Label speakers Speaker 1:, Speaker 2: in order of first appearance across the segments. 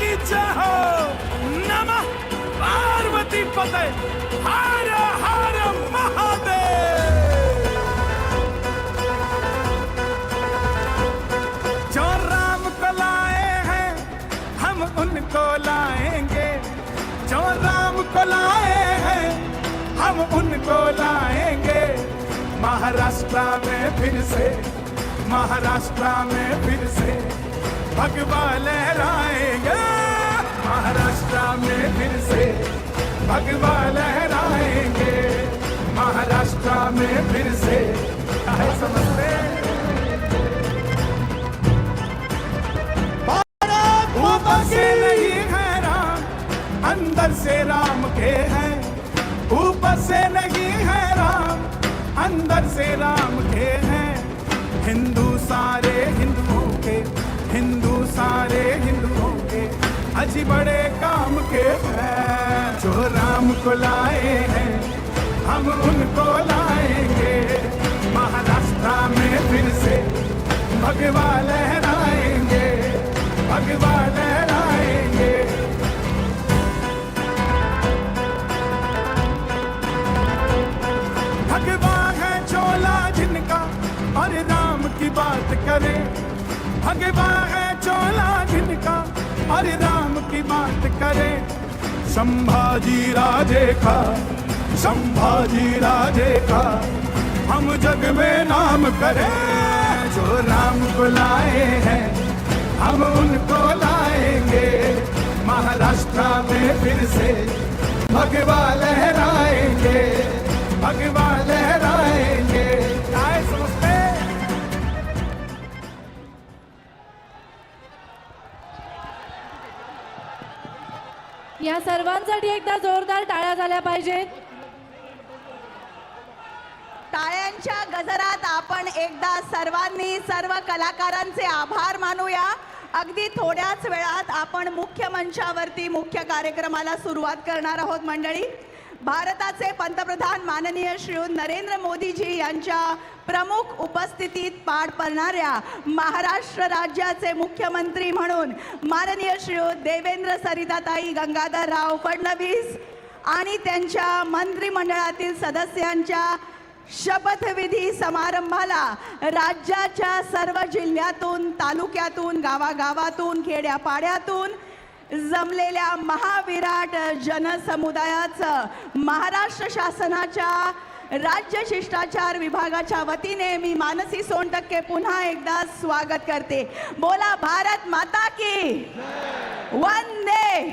Speaker 1: की जय हो नमः पार्वती पते हर हर जो राम को हैं हम उनको लाएँगे जो राम को लाए हैं हम उनको लाएँगे महाराष्ट्र में फिर से, महाराष्ट्र में फिर से। भगवा लहराएँगे। महाराष्ट्र में फिर से भगवा लहराएँगे। महाराष्ट्र में फिर से समझते अंदर से राम के हैं। ऊपर से नहीं है राम, अंदर से राम के हैं। हिंदू सारे हिंदुओं के हिंदू सारे हिंदुओं के अजी बड़े काम के हैं। जो राम को लाए हैं, हम उनको लाएँगे। महाराष्ट्र में फिर से भगवा लहराएँगे भगवा लहराएँगे। भगवा है चोला जिनका और राम की बात करे। चोला जिनका और राम की बात करे। संभाजी राजे का, संभाजी राजे का, हम जग में नाम करें, जो राम को लाए हैं, हम उनको लाएँगे। महाराष्ट्र में फिर से भगवा लहराएँगे, भगवा
Speaker 2: या सर्वांसाठी एकदा जोरदार टाळ्या झाल्या पाहिजेत.
Speaker 3: टाळ्यांच्या गजरात आपण एकदा सर्वांनी सर्व कलाकारांचे आभार मानूया. अगदी थोड्याच वेळात आपण मुख्य मंचावरती मुख्य कार्यक्रमाला सुरुवात करणार आहोत मंडळी. भारताचे पंतप्रधान माननीय श्री नरेंद्र मोदीजी यांच्या प्रमुख उपस्थितीत पार पडणाऱ्या महाराष्ट्र राज्याचे मुख्यमंत्री म्हणून माननीय श्री देवेंद्र सरिताताई गंगाधरराव फडणवीस आणि त्यांच्या मंत्रिमंडळातील सदस्यांच्या शपथविधी समारंभाला राज्याच्या सर्व जिल्ह्यातून तालुक्यातून गावागावातून खेड्यापाड्यातून जमलेल्या महाविराट जनसमुदायाचं महाराष्ट्र शासनाच्या राज्य शिष्टाचार विभागाच्या वतीने मी मानसी सोनटक्के पुन्हा एकदा स्वागत करते. बोला भारत माता की वंदे.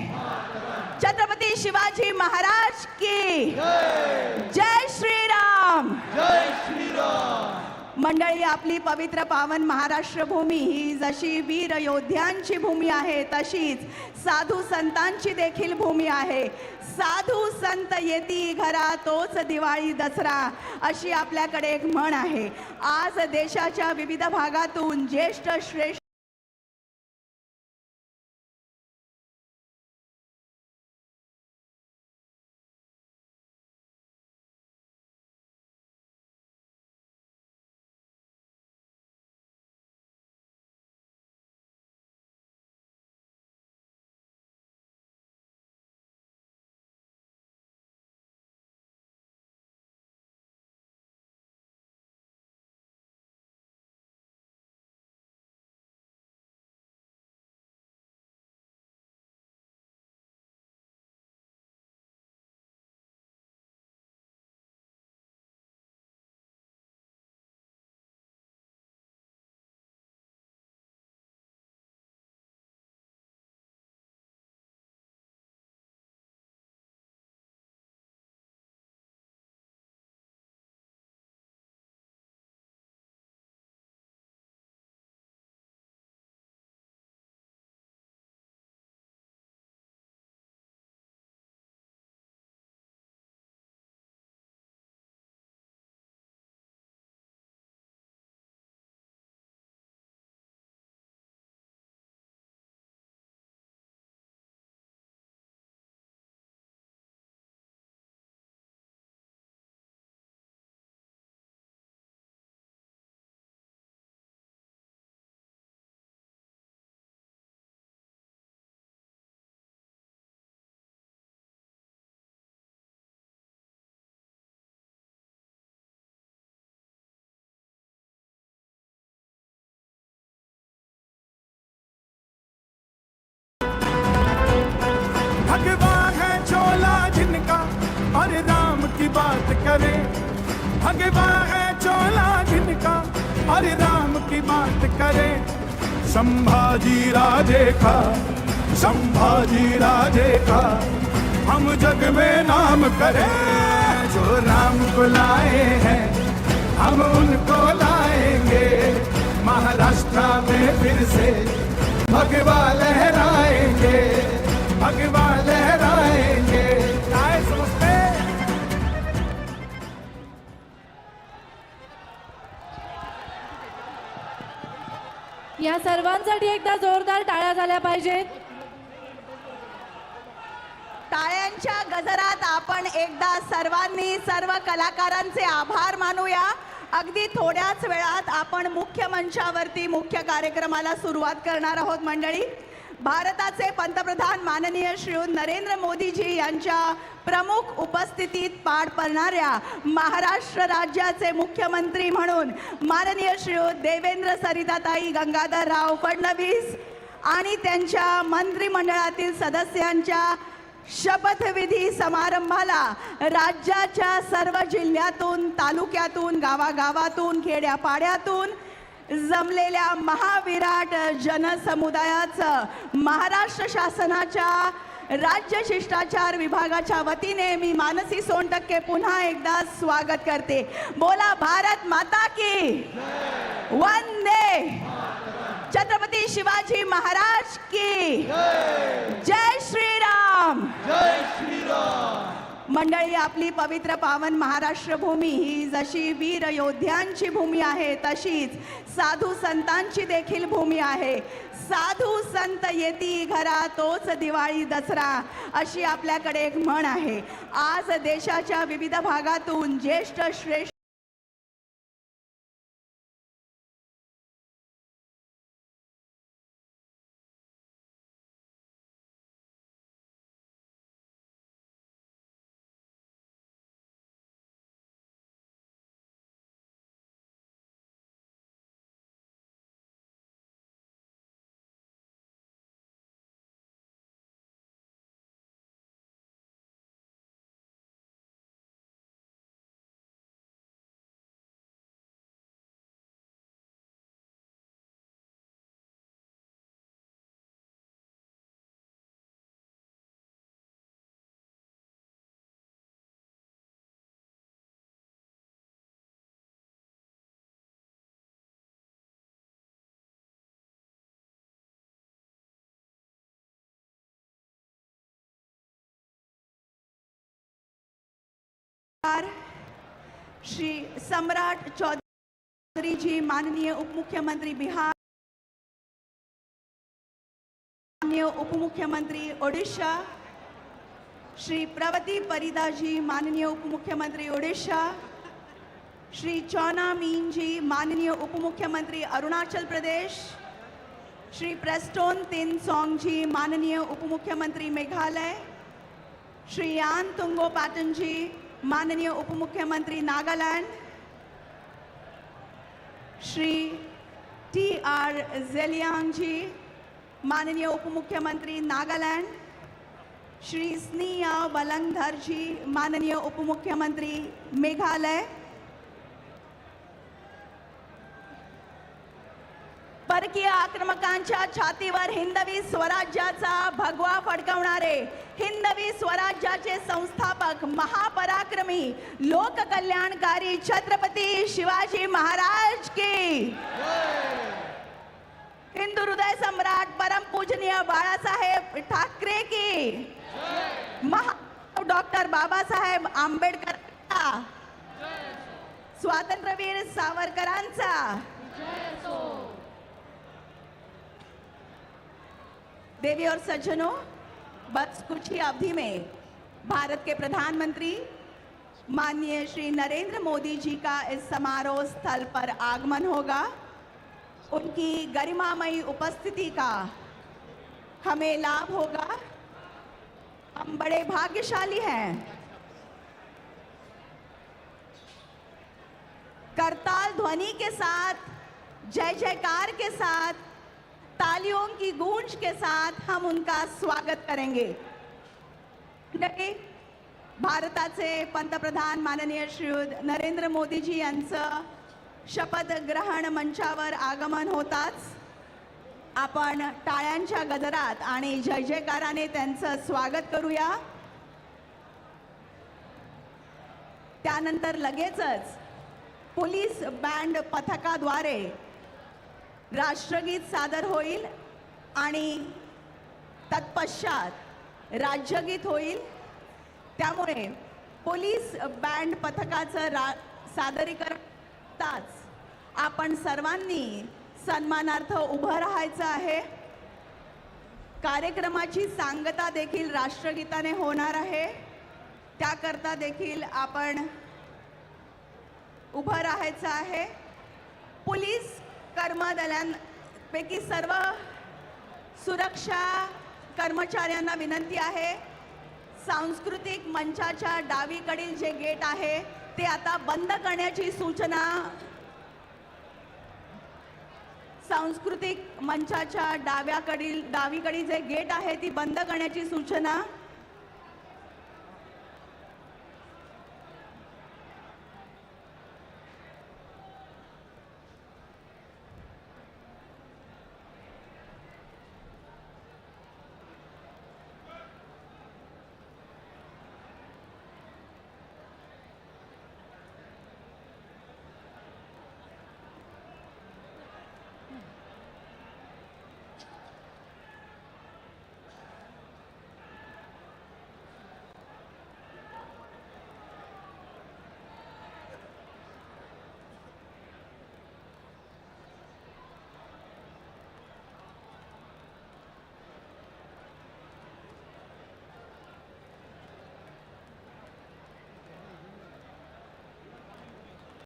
Speaker 3: छत्रपती शिवाजी महाराज की जय श्रीराम मंडळी आपली पवित्र पावन महाराष्ट्र भूमी ही जशी वीर योद्ध्यांची भूमी आहे तशीच साधू संतांची देखील भूमी आहे. साधू संत येती घरा तोच दिवाळी दसरा अशी आपल्याकडे एक म्हण आहे. आज देशाच्या विविध भागातून ज्येष्ठ श्रेष्ठ
Speaker 1: भगवा है चोला जिनका और राम की बात करें। संभाजी राजे का, संभाजी राजे का। हम जग में नाम करें, जो राम को लाए हैं, हम उनको लाएँगे। महाराष्ट्र में फिर से भगवा लहराएँगे। भगवा
Speaker 2: या सर्वांसाठी एकदा जोरदार टाळ्या झाल्या पाहिजेत.
Speaker 3: टाळ्यांच्या गजरात आपण एकदा सर्वांनी सर्व कलाकारांचे आभार मानूया. अगदी थोड्याच वेळात आपण मुख्य मंचावरती मुख्य कार्यक्रमाला सुरुवात करणार आहोत मंडळी. भारताचे पंतप्रधान माननीय श्री नरेंद्र मोदीजी यांच्या प्रमुख उपस्थितीत पार पडणाऱ्या महाराष्ट्र राज्याचे मुख्यमंत्री म्हणून माननीय श्री देवेंद्र सरिताताई गंगाधरराव फडणवीस आणि त्यांच्या मंत्रिमंडळातील सदस्यांच्या शपथविधी समारंभाला राज्याच्या सर्व जिल्ह्यातून तालुक्यातून गावागावातून खेड्यापाड्यातून जमलेल्या महाविराट जनसमुदायाचं महाराष्ट्र शासनाच्या राज्य शिष्टाचार विभागाच्या वतीने मी मानसी सोनटक्के पुन्हा एकदा स्वागत करते. बोला भारत माता की वंदे. छत्रपती शिवाजी महाराज की. जय श्रीराम. मंडळी आपली पवित्र पावन महाराष्ट्र भूमी ही जशी वीर योद्ध्यांची भूमी आहे तशीच साधू संतांची देखील भूमी आहे. साधू संत येती घरा तोच दिवाळी दसरा अशी आपल्याकडे एक म्हण आहे. आज देशाच्या विविध भागातून ज्येष्ठ श्रेष्ठ श्री सम्राट चौधरी जी, माननीय उप मुख्यमंत्री बिहार, माननीय उप मुख्यमंत्री ओडिशा, श्री प्रवती परिदा जी, माननीय उप मुख्यमंत्री ओडिशा, श्री चौना मीन जी, माननीय उप मुख्यमंत्री अरुणाचल प्रदेश, श्री प्रेस्टोन तिन सोंग जी, माननीय उप मुख्यमंत्री मेघालय, श्री यान तुंगो पाटन जी माननीय उपमुख्यमंत्री नागालँड श्री टी आर जेलियांग जी माननीय उपमुख्यमंत्री नागालँड श्री स्निया वलंगधर जी माननीय उपमुख्यमंत्री मेघालय परकीय आक्रमकांच्या छातीवर हिंदवी स्वराज्याचा भगवा फडकवणारे हिंदवी स्वराज्याचे संस्थापक महापराक्रमी लोककल्याणकारी छत्रपती शिवाजी महाराज की. हिंदू हृदय सम्राट परम पूजनीय बाळासाहेब ठाकरे की. महा डॉक्टर बाबासाहेब आंबेडकर स्वातंत्र्यवीर सावरकरांचा. देवी और सज्जनों, बस कुछ ही अवधि में भारत के प्रधानमंत्री माननीय श्री नरेंद्र मोदी जी का इस समारोह स्थल पर आगमन होगा। उनकी गरिमामयी उपस्थिति का हमें लाभ होगा। हम बड़े भाग्यशाली हैं। करताल ध्वनि के साथ, जय जयकार के साथ तालियों की गूंज के साथ हम उनका स्वागत करेंगे। नक्की भारताचे पंतप्रधान माननीय श्रीयुत नरेंद्र मोदीजी यांचं शपथग्रहण मंचावर आगमन होताच. आपण टाळ्यांच्या गजरात आणि जय जयकाराने त्यांचं स्वागत करूया. त्यानंतर लगेचच पोलीस बँड पथकाद्वारे राष्ट्रगीत सादर होईल आणि तत्पश्चात राज्यगीत होईल. त्यामुळे पोलीस बँड पथकाचं रा सादरीकरताच आपण सर्वांनी सन्मानार्थ उभं राहायचं आहे. कार्यक्रमाची सांगता देखील राष्ट्रगीताने होणार आहे. त्याकरता देखील आपण उभं राहायचं आहे. पोलीस कर्मदलांपैकी सर्व सुरक्षा कर्मचाऱ्यांना विनंती आहे. सांस्कृतिक मंचाच्या डावीकडील जे गेट आहे ते आता बंद करण्याची सूचना सांस्कृतिक मंचाच्या डाव्याकडील डावीकडील जे गेट आहे ती बंद करण्याची सूचना